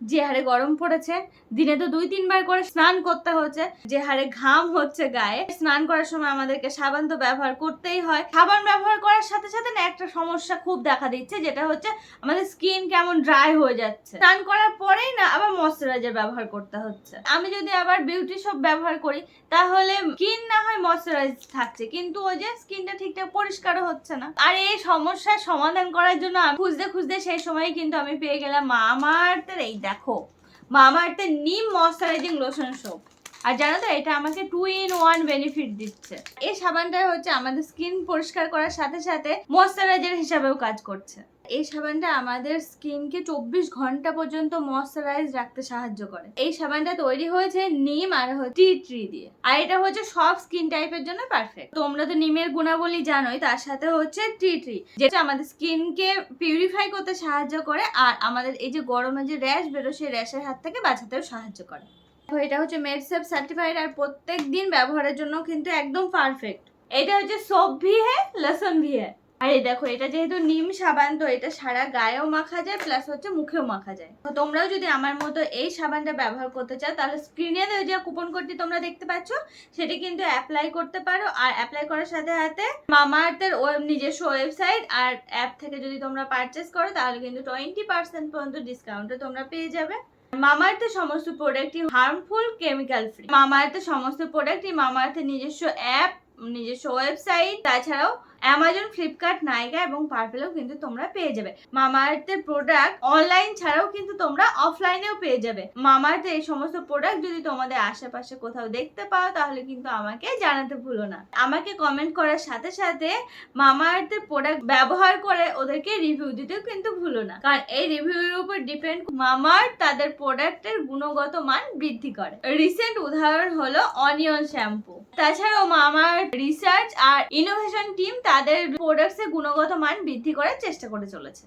যে হারে গরম পড়েছে, দিনে তো দুই, তিনবার করে স্নান করতে হচ্ছে, যে হারে ঘাম হচ্ছে গায়ে। স্নান করার সময় আমাদেরকে সাবান তো ব্যবহার করতেই হয়। সাবান ব্যবহার করার সাথে সাথে না একটা সমস্যা খুব দেখা দিচ্ছে, যেটা হচ্ছে আমাদের স্কিন কেমন ড্রাই হয়ে যাচ্ছে। স্নান করার পরেই না আবার ময়শ্চারাইজার ব্যবহার করতে হচ্ছে। আমি যদি আবার বিউটি সব ব্যবহার করি, তাহলে স্কিন না ময়শ্চারাইজ থাকছে, কিন্তু ওই যে স্কিনটা ঠিকঠাক পরিষ্কারও হচ্ছে না। আর এই সমস্যার সমাধান করার জন্য খুঁজতে খুঁজতে সেই সময় কিন্তু আমি পেয়ে গেলাম মামা আর্থের এই দেখো মামা আর্থের নিম ময়শ্চারাইজিং লোশন সোপ আর জানো তো, এটা আমাকে টু ইন ওয়ান বেনিফিট দিচ্ছে। এই সাবানটা হচ্ছে আমাদের স্কিন পরিষ্কার করার সাথে সাথে ময়শ্চারাইজার হিসাবেও কাজ করছে। এই সাবানটা আমাদের স্কিনকে চব্বিশ ঘণ্টা পর্যন্ত ময়শ্চারাইজ রাখতে সাহায্য করে। এই সাবানটা তৈরি হয়েছে নিম আর টি ট্রি দিয়ে। আর এটা হচ্ছে সব স্কিন টাইপের জন্য পারফেক্ট তোমরা তো নিমের গুণাবলী জানোই, তার সাথে হচ্ছে টি ট্রি যেটা আমাদের স্কিনকে পিউরিফাই করতে সাহায্য করে, আর আমাদের এই যে গরমে যে র্যাশ বেরো সেই র্যাশের হাত থেকে বাঁচাতেও সাহায্য করে। এটা হচ্ছে মেডসেপ সার্টিফাইড আর প্রত্যেক দিন ব্যবহারের জন্য কিন্তু একদম পারফেক্ট এটা হচ্ছে সোপ ভি হ্যাঁ লসন ভি হ্যাঁ আর এই দেখো, এটা যেহেতু নিম সাবান, তো এটা সারা গায়েও মাখা যায় প্লাস হচ্ছে মুখেও মাখা যায়। তো তোমরাও যদি আমার মতো এই সাবানটা ব্যবহার করতে চাও, তাহলে স্ক্রিনে যে কুপন কোডটি তোমরা দেখতে পাচ্ছ, সেটি কিন্তু অ্যাপ্লাই করতে পারো। আর অ্যাপ্লাই করার সাথে সাথে মামাআর্থের ওয়েব নিজস্ব ওয়েবসাইট আর অ্যাপ থেকে যদি তোমরা পারচেস করো, তাহলে কিন্তু টোয়েন্টি পার্সেন্ট পর্যন্ত ডিসকাউন্টে তোমরা পেয়ে যাবে। মামাআর্থের সমস্ত প্রোডাক্টই হার্মফুল কেমিক্যাল ফ্রি মামাআর্থের সমস্ত প্রোডাক্টই মামাআর্থের নিজস্ব অ্যাপ নিজস্ব ওয়েবসাইট তাছাড়াও অ্যামাজন ফ্লিপকার্ট নাইকা এবং পার্পেলেও কিন্তু তোমরা পেয়ে যাবে। মামাআর্থের প্রোডাক্ট অনলাইন ছাড়াও কিন্তু তোমরা অফলাইনেও পেয়ে যাবে। মামাআর্থের এই সমস্ত প্রোডাক্ট যদি তোমাদের আশেপাশে কোথাও দেখতে পাও, তাহলে কিন্তু আমাকে জানাতে ভুলো না। আমাকে কমেন্ট করার সাথে সাথে মামাআর্থের প্রোডাক্ট ব্যবহার করে ওদেরকে রিভিউ দিতেও কিন্তু ভুলো না। কারণ এই রিভিউর উপর ডিপেন্ড মামাআর্থ তাদের প্রোডাক্টের গুণগত মান বৃদ্ধি করে। রিসেন্ট উদাহরণ হলো অনিয়ন শ্যাম্পু তাছাড়াও মামাআর্থ রিসার্চ আর ইনোভেশন টিম তাদের প্রোডাক্টসের গুণগত মান বৃদ্ধি করার চেষ্টা করে চলেছে।